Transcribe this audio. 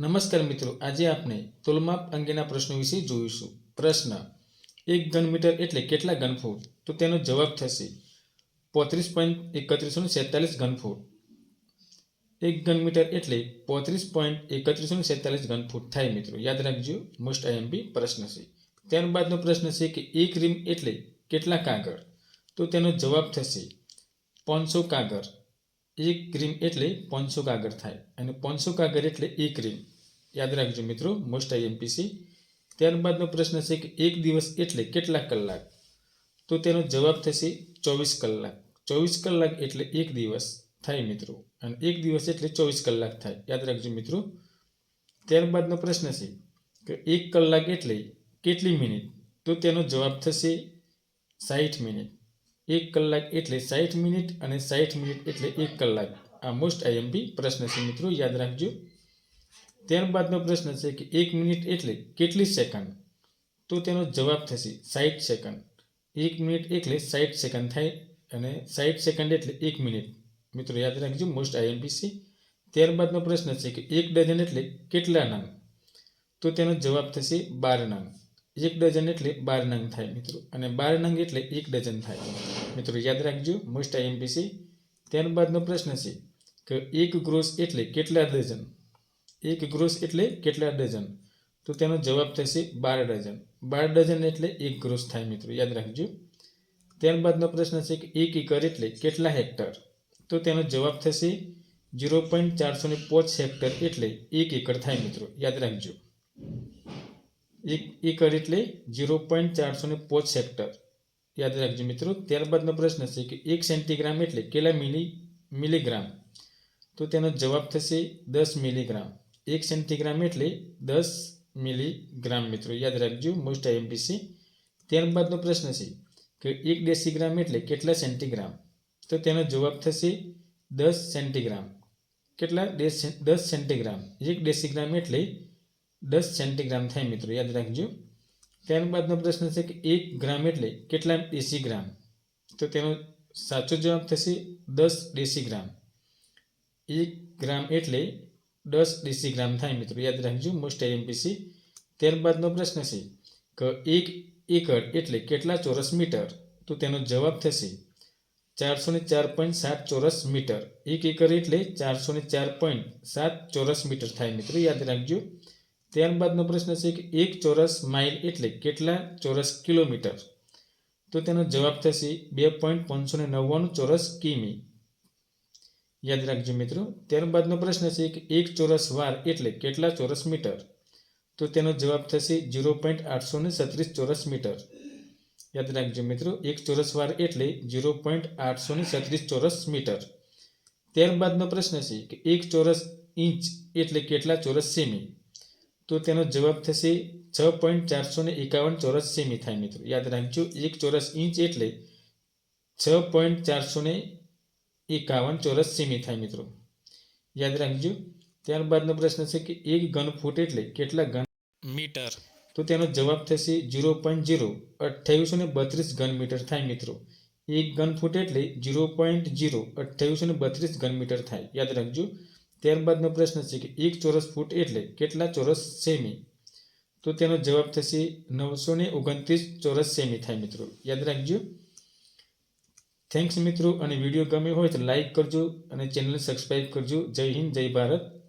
નમસ્કાર મિત્રો, આજે આપણે તોલમાપ અંગેના પ્રશ્નો વિશે જોઈશું. પ્રશ્ન, એક ઘન મીટર એટલે કેટલા ઘન ફૂટ તો તેનો જવાબ થશે, પોત્રીસ પોઈન્ટ એકત્રીસો સેતાલીસ ઘન ફૂટ એક ઘન મીટર એટલે પોત્રીસ પોઈન્ટ એકત્રીસો સેતાલીસ ઘન ફૂટ થાય મિત્રો, યાદ રાખજો મોસ્ટ આઈએમપી પ્રશ્ન છે. ત્યારબાદનો પ્રશ્ન છે કે એક રીમ એટલે કેટલા કાગળ? તો તેનો જવાબ થશે, પાંચસો કાગળ. એક રીમ એટલે પોન્સો કાગળ થાય અને પોન્સો કાગળ એટલે એક રીમ યાદ રાખજો મિત્રો મોસ્ટ આઈએમપીસી ત્યારબાદનો પ્રશ્ન છે કે એક દિવસ એટલે કેટલા કલાક? તો તેનો જવાબ થશે ચોવીસ કલાક. ચોવીસ કલાક એટલે એક દિવસ થાય મિત્રો. અને એક દિવસ એટલે ચોવીસ કલાક થાય. યાદ રાખજો મિત્રો. ત્યારબાદનો પ્રશ્ન છે કે એક કલાક એટલે કેટલી મિનિટ? તો તેનો જવાબ થશે સાઠ મિનિટ. એક કલાક એટલે સાઠ મિનિટ અને સાઠ મિનિટ એટલે એક કલાક. આ મોસ્ટ આઈએમપી પ્રશ્ન છે. મિત્રો, યાદ રાખજો. ત્યારબાદનો પ્રશ્ન છે કે એક મિનિટ એટલે કેટલી સેકન્ડ? તો તેનો જવાબ થશે સાઠ સેકન્ડ. એક મિનિટ એટલે સાઠ સેકન્ડ થાય અને સાઠ સેકન્ડ એટલે એક મિનિટ. મિત્રો, યાદ રાખજો મોસ્ટ આઈએમપીસી ત્યારબાદનો પ્રશ્ન છે કે એક ડઝન એટલે કેટલા નામ તો તેનો જવાબ થશે બાર નંગ. એક ડઝન એટલે બાર નંગ થાય મિત્રો. અને બાર નંગ એટલે એક ડઝન થાય. મિત્રો, યાદ રાખજો મોસ્ટ આઈએમપીસી ત્યારબાદનો પ્રશ્ન છે કે એક ગ્રોસ એટલે કેટલા ડઝન? એક ગ્રોસ એટલે કેટલા ડઝન? તો તેનો જવાબ થશે બાર ડઝન. બાર ડઝન એટલે એક ગ્રોસ થાય મિત્રો, યાદ રાખજો. ત્યારબાદનો પ્રશ્ન છે કે એક એકર એટલે કેટલા હેક્ટર? તો તેનો જવાબ થશે ઝીરો પોઈન્ટ ચારસો ને પાંચ હેક્ટર એટલે એક એકર થાય મિત્રો, યાદ રાખજો. એક એકર એટલે ઝીરો પોઈન્ટ ચારસો ને પાંચ સેક્ટર યાદ રાખજો મિત્રો, ત્યારબાદનો પ્રશ્ન છે કે એક સેન્ટીગ્રામ એટલે કેટલા મિલી મિલીગ્રામ? તો તેનો જવાબ થશે દસ મિલીગ્રામ. એક સેન્ટીગ્રામ એટલે દસ મિલીગ્રામ મિત્રો, યાદ રાખજો મોસ્ટ આઈએમપીસી ત્યારબાદનો પ્રશ્ન છે કે એક ડેસીગ્રામ એટલે કેટલા સેન્ટીગ્રામ? તો તેનો જવાબ થશે દસ સેન્ટીગ્રામ. કેટલા દસ સેન્ટીગ્રામ? એક ડેસીગ્રામ એટલે દસ સેન્ટીગ્રામ થાય મિત્રો, યાદ રાખજો. ત્યારબાદનો પ્રશ્ન છે કે એક ગ્રામ એટલે કેટલા ડેસીગ્રામ તો તેનો સાચો જવાબ થશે દસ ડેસીગ્રામ એક ગ્રામ એટલે દસ ડેસીગ્રામ થાય મિત્રો, યાદ રાખજો મોસ્ટ આઈએમપીસી ત્યારબાદનો પ્રશ્ન છે કે એક એકર એટલે કેટલા ચોરસ મીટર? તો તેનો જવાબ થશે ચારસો ને ચાર પોઈન્ટ સાત ચોરસ મીટર. એક એકર એટલે ચારસો ને ચાર પોઈન્ટ સાત ચોરસ મીટર થાય મિત્રો, યાદ રાખજો. ત્યારબાદનો પ્રશ્ન છે કે એક ચોરસ માઇલ એટલે કેટલા ચોરસ કિલોમીટર? તો તેનો જવાબ થશે બે પોઈન્ટ પાંચસો ને નવ્વાણું ચોરસ કિમી. યાદ રાખજો મિત્રો ત્યારબાદનો પ્રશ્ન છે કે એક ચોરસ વાર એટલે કેટલા ચોરસ મીટર? તો તેનો જવાબ થશે ઝીરો પોઈન્ટ આઠસો ને છત્રીસ ચોરસ મીટર. યાદ રાખજો મિત્રો, એક ચોરસ વાર એટલે ઝીરો પોઈન્ટ આઠસો ને છત્રીસ ચોરસ મીટર. ત્યારબાદનો પ્રશ્ન છે કે એક ચોરસ ઇંચ એટલે કેટલા ચોરસ સેમી? તો તેનો જવાબ થશે છ પોઈન્ટ ચારસો ને એકાવન ચોરસ સેમી થાય મિત્રો. યાદ રાખજો એક ચોરસ ઇંચ એટલે છ પોઈન્ટ ચારસો ને એકાવન ચોરસ સેમી થાય મિત્રો. યાદ રાખજો ત્યારબાદનો પ્રશ્ન છે કે એક ઘન ફૂટ એટલે કેટલા ઘન? મીટર. તો તેનો જવાબ થશે ઝીરો પોઈન્ટ ઝીરો અઠ્યાવીસો ને બત્રીસ ઘન મીટર થાય મિત્રો. એક ઘન ફૂટ એટલે ઝીરો પોઈન્ટ ઝીરો અઠ્યાવીસો ને બત્રીસ ઘન મીટર થાય. યાદ રાખજો ત્યારબાદનો પ્રશ્ન છે કે એક ચોરસ ફૂટ એટલે કેટલા ચોરસ સેમી? તો તેનો જવાબ થશે નવસો ને ઓગણત્રીસ ચોરસ સેમી થાય મિત્રો. યાદ રાખજો. થેન્ક્સ મિત્રો અને વીડિયો ગમે હોય તો લાઇક કરજો અને ચેનલ સબસ્ક્રાઈબ કરજો. જય હિન્દ, જય ભારત.